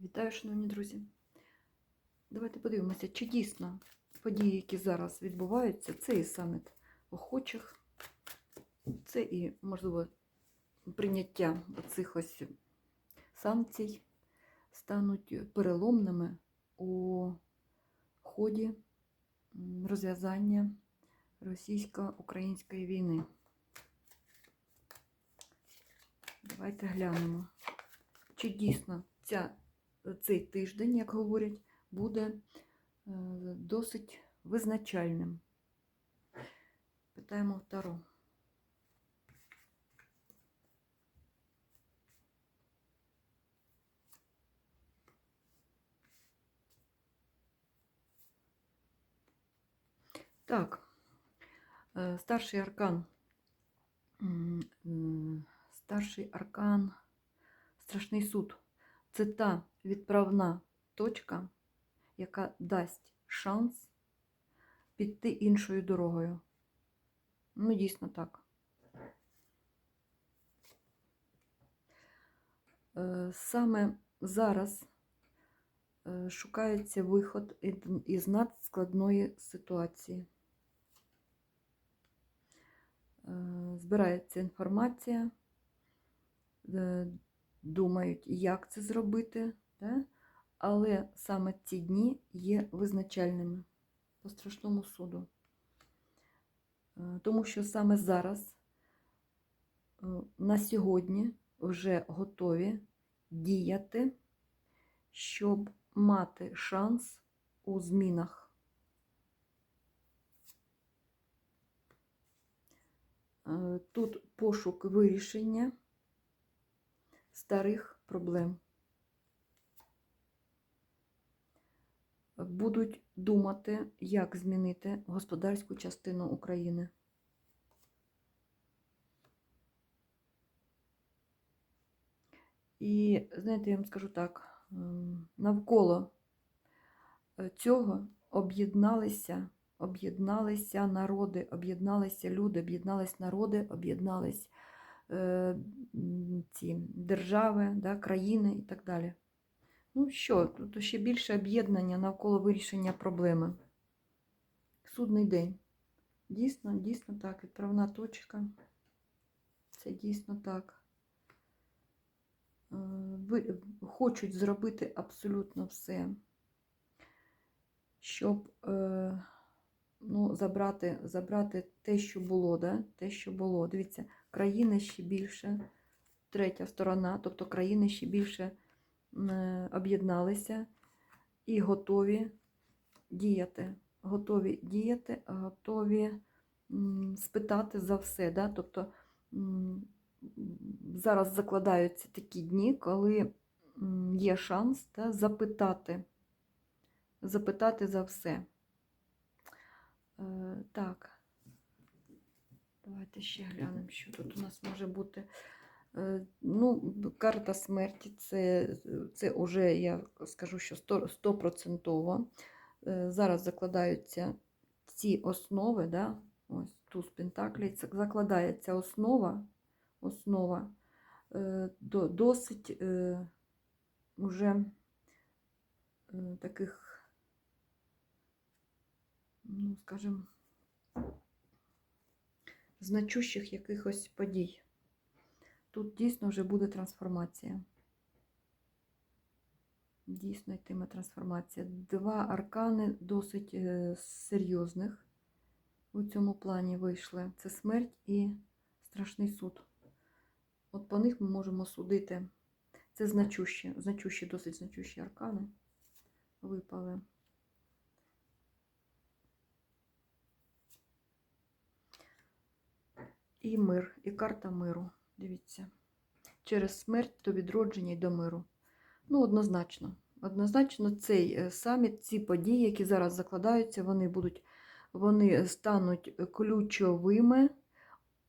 Вітаю, шановні друзі. Давайте подивимося, чи дійсно події, які зараз відбуваються, це і саміт охочих, це і, можливо, прийняття цих ось санкцій стануть переломними у ході розв'язання російсько-української війни. Давайте глянемо, чи дійсно ця, цей тиждень, як говорять, буде е, досить визначальним. Питаємо Таро. Так, е, старший аркан. Старший аркан, страшний суд. Це та відправна точка, яка дасть шанс піти іншою дорогою. Ну, дійсно так. Е, Саме зараз е, шукається виход із надскладної ситуації. Е, Збирається інформація, думають, як це зробити, да? але саме ці дні є визначальними по страшному суду. Е, Тому що саме зараз, е, на сьогодні, вже готові діяти, щоб мати шанс у змінах. Е, Тут пошук вирішення старих проблем. Будуть думати, як змінити господарську частину України. І, знаєте, я вам скажу так, навколо е, цього об'єдналися, об'єдналися народи, об'єдналися люди, об'єднались народи, об'єднались ці держави, да, країни і так далі. Ну що, тут ще більше об'єднання навколо вирішення проблеми. Судний день. Дійсно, дійсно так. Відправна точка. Це дійсно так. Ви- Хочуть зробити абсолютно все, щоб е, ну, забрати, забрати те, що було, да? те, що було. Дивіться, країни ще більше, третя сторона, тобто країни ще більше е, об'єдналися і готові діяти. Готові діяти, готові спитати за все. Да? Тобто зараз закладаються такі дні, коли є шанс да, запитати, запитати за все. Е, так, давайте ще глянемо, що тут у нас може бути. Е, Ну, карта смерті це, це вже, я скажу, що 100%. 100%. Е, Зараз закладаються ці основи, да? ось туз Пентаклей, це закладається основа, основа е, до, досить уже таких, ну, скажімо, значущих якихось подій. Тут дійсно вже буде трансформація. Дійсно йтиме трансформація. Два аркани досить е, серйозних у цьому плані вийшли. Це смерть і страшний суд. От по них ми можемо судити. Це значущі, значущі, досить значущі аркани випали. І мир, і карта миру. Дивіться. Через смерть до відродження і до миру. Ну, однозначно. Однозначно, цей е, саміт, ці події, які зараз закладаються, вони будуть, вони стануть ключовими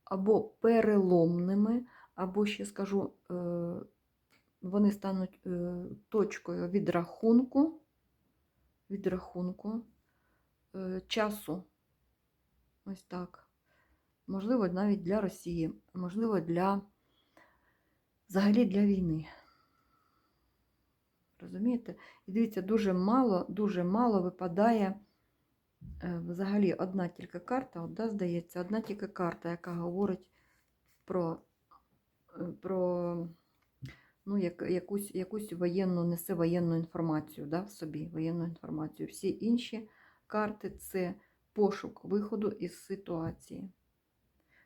або переломними, або ще скажу, е, вони стануть е, точкою відрахунку, відрахунку часу. Ось так. Можливо, навіть для Росії, можливо, для взагалі для війни. Розумієте? І дивіться, дуже мало, дуже мало випадає е, взагалі одна тільки карта, от, да, здається, одна тільки карта, яка говорить про, е, про ну, як, якусь, якусь воєнну, несе воєнну інформацію да, в собі, воєнну інформацію. Всі інші карти це пошук виходу із ситуації.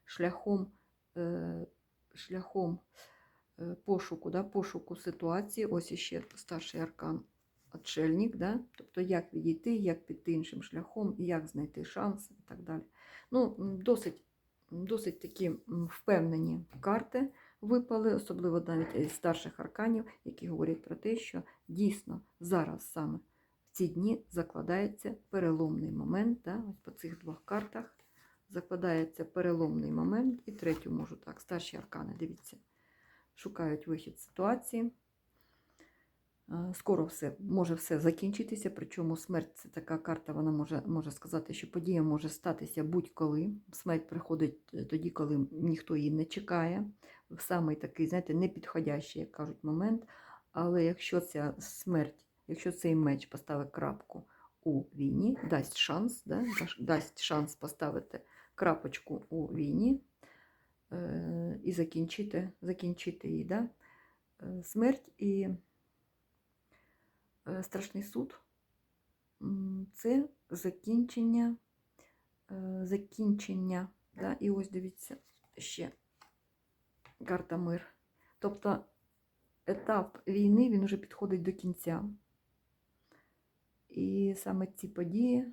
Шляхом, е, шляхом е, пошуку, да, пошуку ситуації, ось іще старший аркан отшельник, да? тобто як відійти, як піти іншим шляхом, як знайти шанс і так далі. Ну, досить, досить такі впевнені карти випали, особливо навіть із старших арканів, які говорять про те, що дійсно зараз саме в ці дні закладається переломний момент. Да? Ось по цих двох картах закладається переломний момент. І третю можу так, старші аркани, дивіться, шукають вихід ситуації. Е, Скоро все може все закінчитися, причому смерть це така карта, вона може, може сказати, що подія може статися будь-коли. Смерть приходить е, тоді, коли ніхто її не чекає. В самий такий, знаєте, непідходящий, як кажуть, момент. Але якщо ця смерть, якщо цей меч поставить крапку у війні, дасть шанс, да, дасть шанс поставити крапочку у війні е, і закінчити, закінчити її, да, е, смерть і е, страшний суд це закінчення, закінчення. Да? І ось дивіться ще карта мир. Тобто етап війни він вже підходить до кінця. І саме ці події,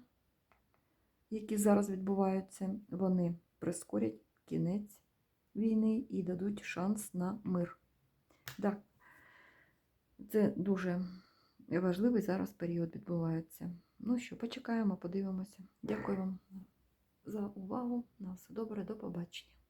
які зараз відбуваються, вони прискорять кінець війни і дадуть шанс на мир. Так, це дуже важливий зараз період відбувається. Ну що, почекаємо, подивимося. Дякую вам за увагу. На все добре, до побачення.